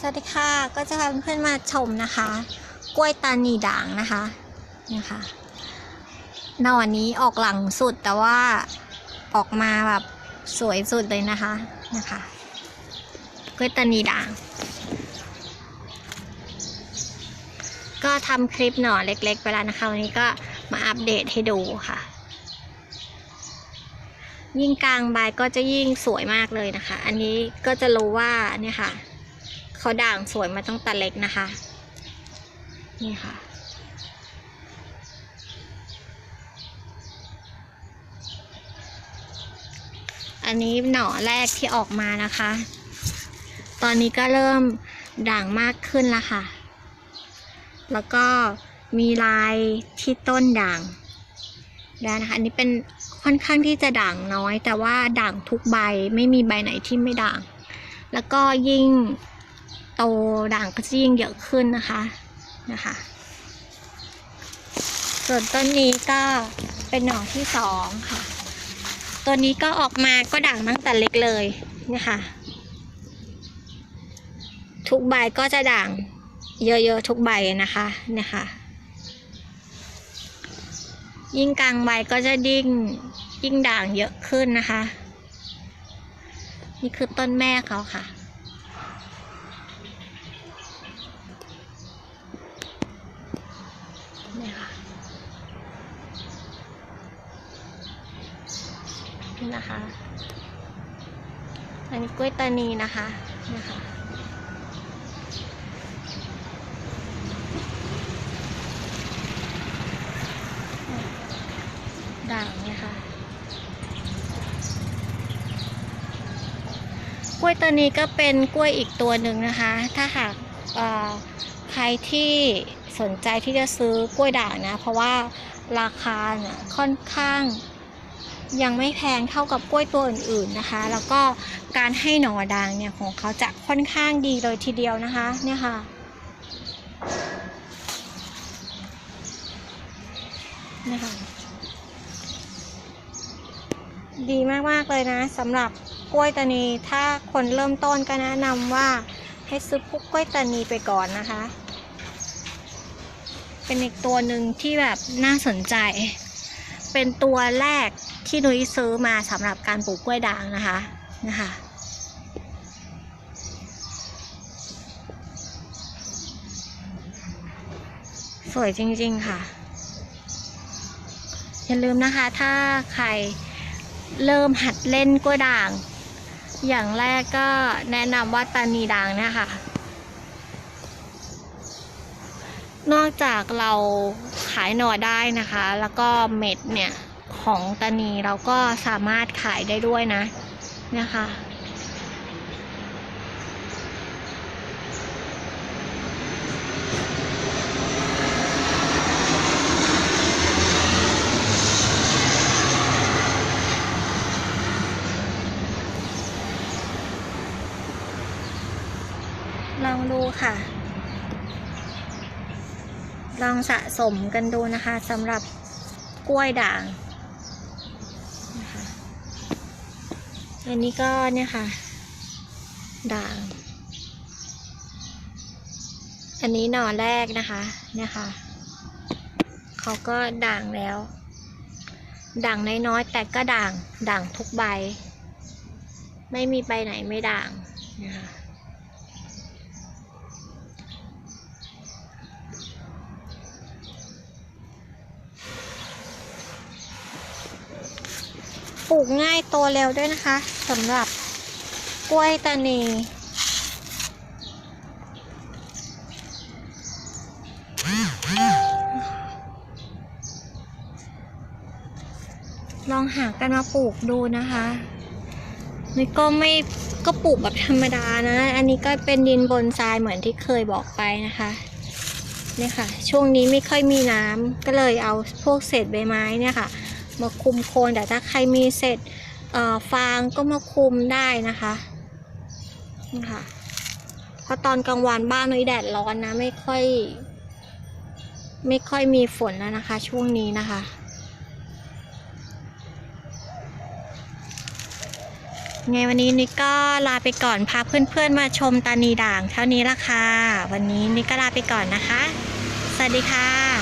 สวัสดีค่ะ ก็จะพาเพื่อนมาชมนะคะ กล้วยตานีด่างนะคะนี่ค่ะหนอนนี้ออกหลังสุดแต่ว่าออกมาแบบสวยสุดเลยนะคะนะคะกล้วยตานีด่าง ก็ทำคลิปหน่อเล็กๆไปแล้วนะคะวันนี้ก็มาอัปเดตให้ดูค่ะ ยิ่งกลางใบก็จะยิ่งสวยมากเลยนะคะ อันนี้ก็จะรู้ว่าเนี่ยค่ะ เขาด่างสวยมาตั้งแต่เล็กนะคะ นี่ค่ะ อันนี้หน่อแรกที่ออกมานะคะ ตอนนี้ก็เริ่มด่างมากขึ้นแล้วค่ะ แล้วก็มีลายที่ต้นด่างแล้นะคะอันนี้เป็นค่อนข้างที่จะด่างน้อย แต่ว่าด่างทุกใบไม่มีใบไหนที่ไม่ด่าง แล้วก็ยิ่ง โตด่างก็จะยิ่งเยอะขึ้นนะคะนะคะ ส่วนต้นนี้ก็เป็นหน่อที่สองค่ะ ตัวนี้ก็ออกมาก็ด่างตั้งแต่เล็กเลยเนี่ยค่ะทุกใบก็จะด่างเยอะๆทุกใบนะคะเนี่ยค่ะยิ่งกลางใบก็จะยิ่งยิ่งด่างเยอะขึ้นนะคะ นี่คือต้นแม่เขาค่ะ นี่ค่ะ นี่นะคะ อันนี้กล้วยตานีนะคะนี่ค่ะด่างนี่ค่ะกล้วยตัวนี้ก็เป็นกล้วยอีกตัวหนึ่งนะคะ ถ้าหากใครที่ สนใจที่จะซื้อกล้วยด่างนะ เพราะว่าราคาเนี่ยค่อนข้างยังไม่แพงเท่ากับกล้วยตัวอื่นๆนะคะ แล้วก็การให้หน่อด่างเนี่ยของเขาจะค่อนข้างดีเลยทีเดียวนะคะเนี่ยค่ะนี่ยค่ะดีมากๆเลยนะสำหรับกล้วยตานีถ้าคนเริ่มต้นก็แนะนำว่าให้ซื้อพวกกล้วยตานีไปก่อนนะคะ เป็นอีกตัวหนึ่งที่แบบน่าสนใจ เป็นตัวแรกที่นุ้ยซื้อมาสำหรับการปลูกกล้วยด่างนะคะนะคะสวยจริงๆค่ะ อย่าลืมนะคะถ้าใครเริ่มหัดเล่นกล้วยด่าง อย่างแรกก็แนะนำว่าตานีด่างนี่ยค่ะ นอกจากเราขายหน่อได้นะคะ แล้วก็เม็ดเนี่ยของตานีเราก็สามารถขายได้ด้วยนะนะคะลองดูค่ะ ลองสะสมกันดูนะคะสำหรับกล้วยด่างนะคะอันนี้ก็เนี่ยค่ะ ด่าง อันนี้หน่อแรกนะคะเนี่ยค่ะเขาก็ด่างแล้ว ด่างน้อยๆแต่ก็ด่างด่างทุกใบ ไม่มีใบไหนไม่ด่างนะคะ ปลูกง่ายโตเร็วด้วยนะคะสำหรับกล้วยตานีลองหากันมาปลูกดูนะคะนี่ก็ไม่ก็ปลูกแบบธรรมดานะ อันนี้ก็เป็นดินบนทรายเหมือนที่เคยบอกไปนะคะเนี่ยค่ะ ช่วงนี้ไม่ค่อยมีน้ำก็เลยเอาพวกเศษใบไม้เนี่ยค่ะ มาคุมโคนแต่ถ้าใครมีเศษฟางก็มาคุมได้นะคะนี่ค่ะเพราะตอนกลางวันบ้านนุ้ยแดดร้อนนะไม่ค่อย ไม่ค่อยมีฝนแล้วนะคะ ช่วงนี้นะคะไงวันนี้นิกก็ลาไปก่อนพาเพื่อนๆมาชมตานีด่างเท่านี้ละค่ะ วันนี้นิกก็ลาไปก่อนนะคะ สวัสดีค่ะ